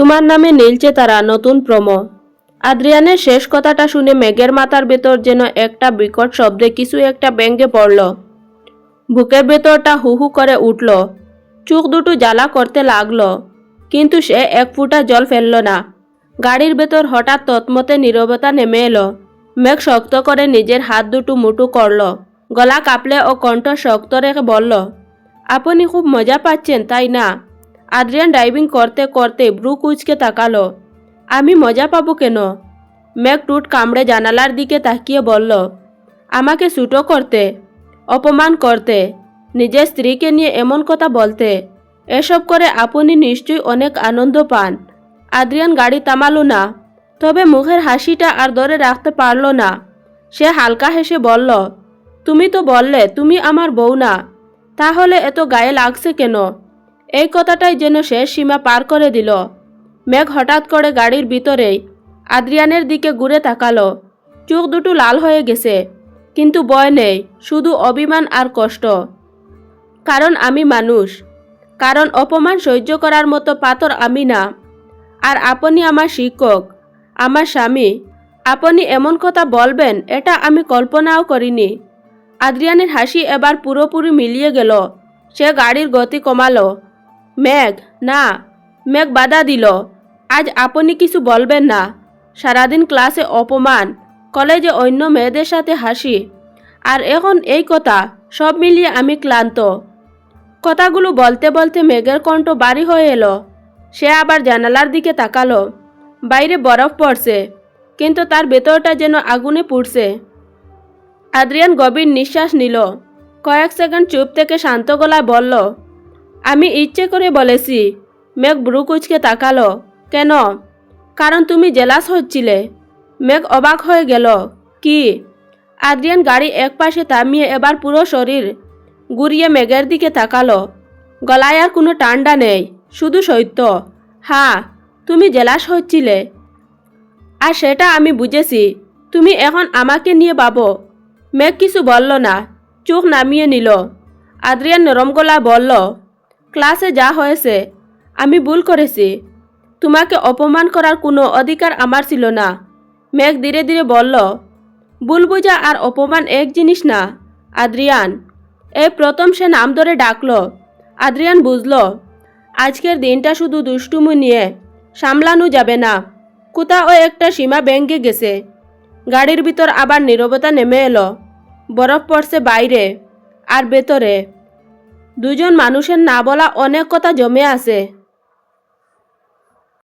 তোমার নামে নীলছে তারা নতুন প্রমো। আদ্রিয়ানের শেষ কথাটা শুনে মেঘের মাথার ভেতর যেন একটা বিকট শব্দে কিছু একটা ব্যঙ্গে পড়ল। বুকের ভেতরটা হু হু করে উঠল। চোখ দুটো জ্বালা করতে লাগল, কিন্তু সে এক ফুটা জল ফেলল না। গাড়ির ভেতর হঠাৎ তৎমতে নীরবতা নেমে এলো। মেঘ শক্ত করে নিজের হাত দুটো মুটু করল। গলা কাঁপলে ও কণ্ঠ শক্ত রেখে বলল, আপনি খুব মজা পাচ্ছেন, তাই না? আদ্রিয়ান ড্রাইভিং করতে করতে ব্রু কুচকে তাকালো। আমি মজা পাবো কেন? মেঘ টুট কামড়ে জানালার দিকে তাকিয়ে বলল, আমাকে ছুটো করতে, অপমান করতে, নিজের স্ত্রীকে নিয়ে এমন কথা বলতে, এসব করে আপনি নিশ্চয়ই অনেক আনন্দ পান। আদ্রিয়ান গাড়ি থামালো না, তবে মুখের হাসিটা আর ধরে রাখতে পারল না। সে হালকা হেসে বলল, তুমি তো বললে, তুমি আমার বউ না, তাহলে এত গায়ে লাগছে কেন? এই কথাটাই যেন শেষ সীমা পার করে দিল। মেঘ হঠাৎ করে গাড়ির ভিতরেই আদ্রিয়ানের দিকে ঘুরে তাকালো। চোখ দুটো লাল হয়ে গেছে, কিন্তু বয় নেই, শুধু অভিমান আর কষ্ট। কারণ আমি মানুষ, কারণ অপমান সহ্য করার মতো পাথর আমি না। আর আপনি আমার শিক্ষক, আমার স্বামী, আপনি এমন কথা বলবেন, এটা আমি কল্পনাও করিনি। আদ্রিয়ানের হাসি এবার পুরোপুরি মিলিয়ে গেল, সে গাড়ির গতি কমালো। মেঘ, না, মেঘ বাধা দিল। আজ আপনি কিছু বলবেন না। সারাদিন ক্লাসে অপমান, কলেজে অন্য মেয়েদের সাথে হাসি। আর এখন এই কথা, সব মিলিয়ে আমি ক্লান্ত। কথাগুলো বলতে বলতে মেঘের কণ্ঠ বাড়ি হয়ে এলো। সে আবার জানালার দিকে তাকালো। বাইরে বরফ পড়ছে, কিন্তু তার ভেতরটা যেন আগুনে পুড়ছে। আদ্রিয়ান গভীর নিঃশ্বাস নিল। কয়েক সেকেন্ড চুপ থেকে শান্ত গলায় বলল আমি ইচ্ছে করে বলেছি, মেঘ ব্রু কুচকে তাকালো। কেন? কারণ তুমি জেলাস হচ্ছিলে। মেঘ অবাক হয়ে গেল। কি? আদ্রিয়ান গাড়ি এক পাশে থামিয়ে এবার পুরো শরীর ঘুরিয়ে মেঘের দিকে তাকালো। গলায় আর কোনো টান্ডা নেই, শুধু সত্য। হ্যাঁ তুমি জেলাস হচ্ছিলে। আর সেটা আমি বুঝেছি। তুমি এখন আমাকে নিয়ে পাবো মেঘ কিছু বলল না, চোখ নামিয়ে নিল। আদ্রিয়ান নরম গলা বলল ক্লাসে যা হয়েছে, আমি ভুল করেছি। তোমাকে অপমান করার কোনো অধিকার আমার ছিল না। মেঘ ধীরে ধীরে বলল, ভুল বোঝা আর অপমান এক জিনিস না, আদ্রিয়ান। এই প্রথম সে নাম ধরে ডাকলো। আদ্রিয়ান বুঝল, আজকের দিনটা শুধু দুষ্টুমু নিয়ে, সামলানো যাবে না। কোথাও একটা সীমা ভেঙে গেছে। গাড়ির ভিতর আবার নীরবতা নেমে এলো। বরফ পড়ছে বাইরে আর ভেতরে। দুজন মানুষের না বলা অনেক কথা জমে আছে।